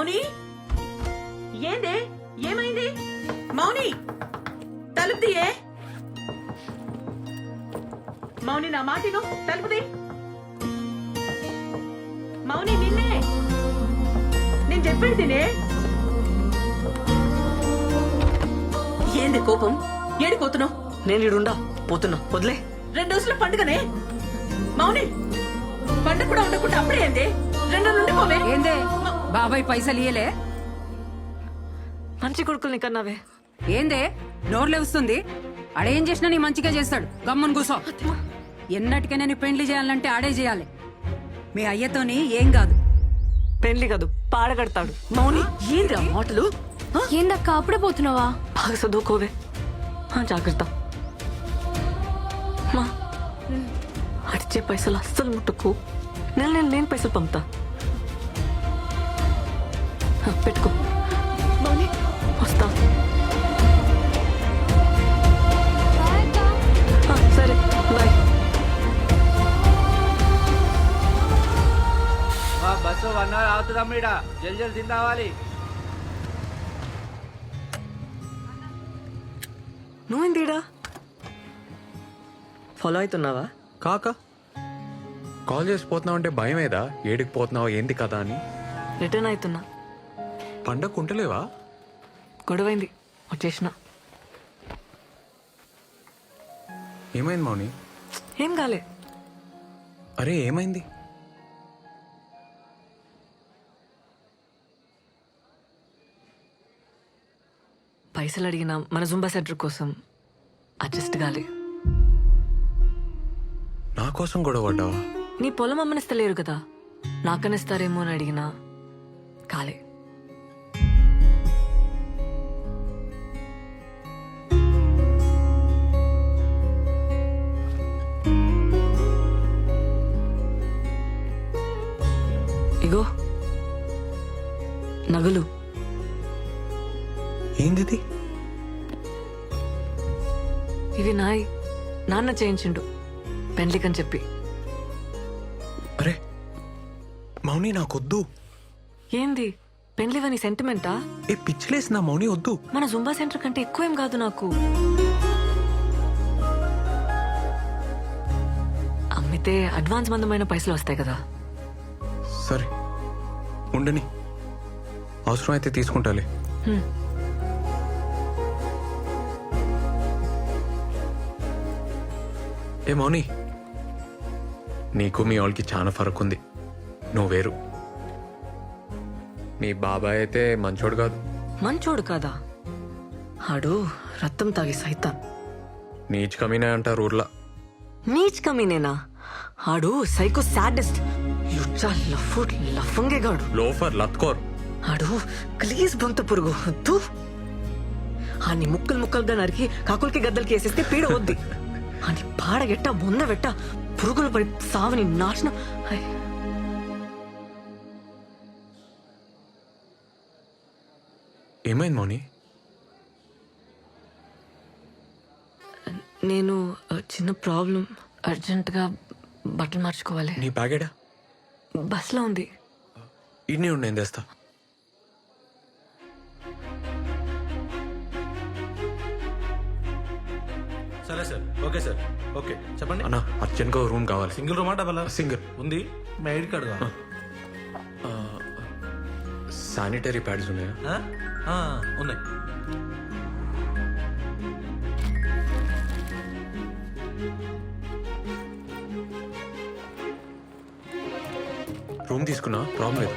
మౌని? ఏందే? ఏమైంది? మౌని! తలుపు తీయే. మౌని నా మాటిను తలుపుది మౌని నిన్నే. నేను చెప్పేది తినే. ఏంది కోపం? ఏడిపోతున్నావు నేను ఇడుండా పోతున్నా. వదిలే. రెండు రోజుల పండుగనే. మౌని పండుగ కూడా ఉండకుండా అప్పుడే ఏంది? రెండు రోజులు ఉండిపోవే ఏందే? బాబాయ్ పైసలు ఇయ్యలే? మంచి కొడుకుల్ని కన్నావే. ఏందే? నోర్లే వస్తుంది. ఆడేం చేసినా నీ మంచిగా చేస్తాడు. గమ్మున కూసో. ఎన్నటికైనా నీ పెండ్లి చేయాలంటే ఆడే చేయాలి. మీ అయ్యతోని ఏం కాదు. పెళ్ళి కాదు పాడగడతాడు మౌని ఏంది ఆ మాటలు? ఏందక్క అప్పుడే పోతున్నావా? బాగా చదువుకోవే. ఆ, జాగ్రత్త. మా అడిచే పైసలు అస్సలు ముట్టుకు. నెల నెల నేను పైసలు పంపుతా. పెట్టుకో. వస్తా. సరే బాయ్. బస్సు వన్ అవర్ అవుతుందమ్మ ఇడ జల్ జల్ తిందావాలి. నువ్వేందిడా ఫాలో అవుతున్నావా? కాక. కాల్ చేసి పోతున్నావు అంటే భయమేదా? ఏడికి పోతున్నావు? ఏంటి కదా అని? రిటర్న్ అవుతున్నా. పండగ ఉంటలేవా గొడవైంది వచ్చేసిన. ఏమైంది మౌని? ఏం కాలే. అరే ఏమైంది? పైసలు అడిగిన మన జుంబా సెంటర్ కోసం అడ్జస్ట్ కాలే. నా కోసం గొడవ పడ్డావా? నీ పొలం అమ్మనిస్తలేరు కదా. నాకనిస్తారేమో అని అడిగినా కాలే. ఇగో నగలు. ఏంది ఇవి నాయి నాన్న చేయించిండు. పెండ్లికని చెప్పి. అరే మౌని నాకొద్దు. ఏంది? పెండ్లివని సెంటిమెంటా? ఏ పిచ్చిలేసి నా మౌని వద్దు. మన జుంబా సెంటర్ కంటే ఎక్కువ ఏం కాదు నాకు. అమ్మితే అడ్వాన్స్ మందమైన పైసలు వస్తాయి కదా. సరే. ఉండని. అవసరం అయితే తీసుకుంటాలే. ఏ మౌని నీకు మీ వాళ్ళకి చాలా ఫరక్ ఉంది నువ్వు వేరు. మీ బాబాయ్ అయితే మంచోడు కాదు. మంచోడు కాదా? ఆడు రక్తం తాగి సైతాన్. నీచ్ కమీనే అంటారు ఊర్లో. నీచ్ కమీనేనా? ఆడు సైకో సాడెస్ట్. యుచ్చా లఫ్ఫు లఫంగేగాడు. లోఫర్ లత్కోర్. ఆడు ప్లీజ్ బొంత పురుగు. వద్దు ఆని ముక్కలు ముక్కలుగా నరికి కాకులకి గద్దలకి వేసేస్తే పీడ వద్ది. అని పాడగెట్ట బొంద వెట్ట పురుగులు పడి సావని నాశనం. ఏమైంది మౌని? నేను చిన్న ప్రాబ్లం అర్జెంటుగా బట్టలు మార్చుకోవాలి. నీ బ్యాగేడా? బస్లో ఉంది. ఇడ్నీ ఉండి నేను తెస్తా. సరే సార్ ఓకే సార్ ఓకే. చెప్పండి. అన్న అర్జెంట్గా రూమ్ కావాలి. సింగిల్ రూమా డబల్? సింగిల్. ఉంది. మీ ఐడి కార్డు కావాలా? శానిటరీ ప్యాడ్స్ ఉన్నాయా? ఆ? ఆ, ఉన్నాయి. రూమ్ తీసుకున్నా. ప్రాబ్లం లేదు.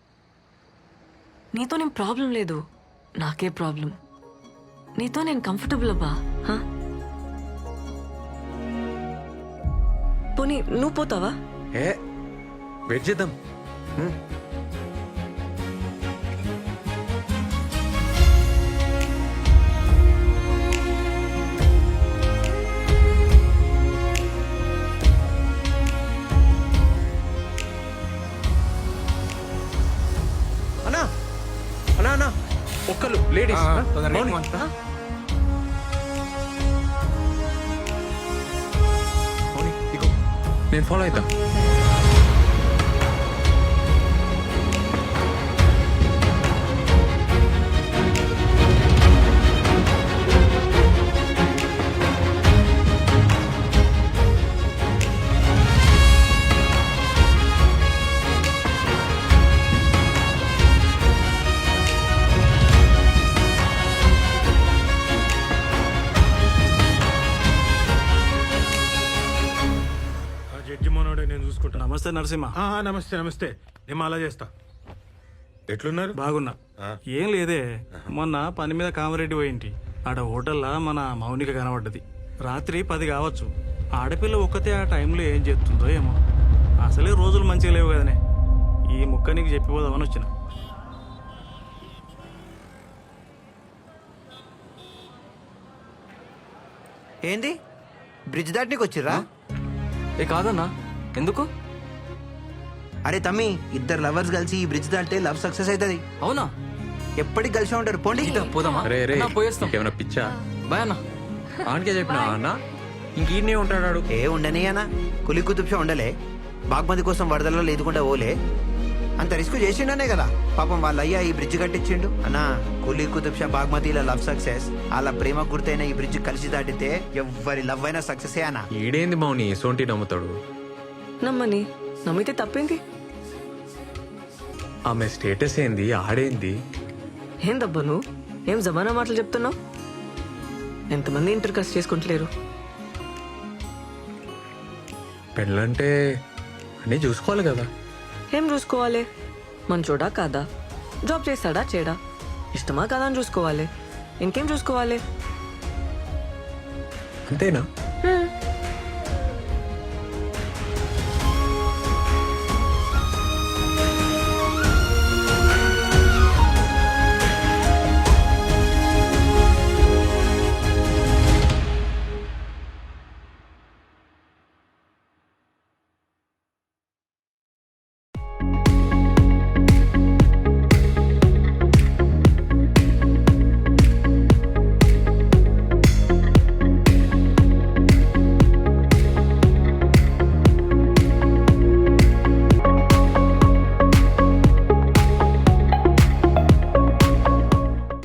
నీతో నేను ప్రాబ్లం లేదు. నాకే ప్రాబ్లం. నీతో నేను కంఫర్టబుల్ అబ్బా పోనీ నువ్వు పోతావా? ఏ వెయిట్ చేద్దాం. ఒక్కలు లేడీస్ నేను ఫాలో అవుతా నమస్తే నరసింహ. ఆ, నమస్తే నమస్తే. నేను అలా చేస్తా. ఎట్లున్నారు? బాగున్నా. ఏం లేదే. మొన్న పని మీద కామారెడ్డి పోయింటి. ఆడ హోటల్లా మన మౌనిక కనబడ్డది. రాత్రి పది కావచ్చు. ఆడపిల్ల ఒక్కతే ఆ టైంలో ఏం చేస్తుందో ఏమో. అసలే రోజులు మంచిగా లేవు కదనే. ఈ ముక్క నీకు చెప్పిపోదామని వచ్చిన. ఏంది? బ్రిడ్జ్ దాటనికి వచ్చిర్రా ఏ కాదన్నా. ఎందుకు? అరే తమ్మి ఇద్దరు లవర్స్ కలిసి ఈ బ్రిడ్జ్ దాటితే లవ్ సక్సెస్ అవుతుంది. అవునా? ఎప్పటికి కలిసి ఉంటారు? పోండి. ఇదా, పోదామా? రే రే అన్నా, పోయేస్తాం. ఏమైనా పిచ్చా? బాయ్ అన్న. ఆనకే చెప్పిన అన్న? ఉంటాడు ఏ ఉండని అన్న. కులి కుతుబ్షా ఉండలే. బాగ్మతి కోసం వరదల్లో లేదుకుంటా ఓలే. అంత రిస్క్ చేసిండనే కదా. పాపం వాళ్ళ అయ్యా ఈ బ్రిడ్జ్ కట్టించిండు. అన్న కులి కుతుబ్షా బాగ్మతిల లవ్ సక్సెస్ అలా ప్రేమ గుర్తైన ఈ బ్రిడ్జ్ కలిసి దాటితే ఎవ్వరి లవ్ అయినా సక్సెస్ అన్న. ఈడేంది మౌని? సోంటి నమ్ముతాడు. నమ్మని. నమ్మితే తప్పేంది ఆమె స్టేటస్ ఏంది? ఆడేంది? ఏందబ్బా నువ్వు? ఏం జమానా మాటలు చెప్తున్నావు? ఎంతమంది ఇంటర్ కాస్ట్ చేసుకుంటలేరు? పెళ్ళంటే అన్నీ చూసుకోవాలి కదా. ఏం చూసుకోవాలి? మంచోడా కాదా? జాబ్ చేస్తాడా చేయడా? ఇష్టమా కాదా అని చూసుకోవాలి. ఇంకేం చూసుకోవాలి? అంతేనా.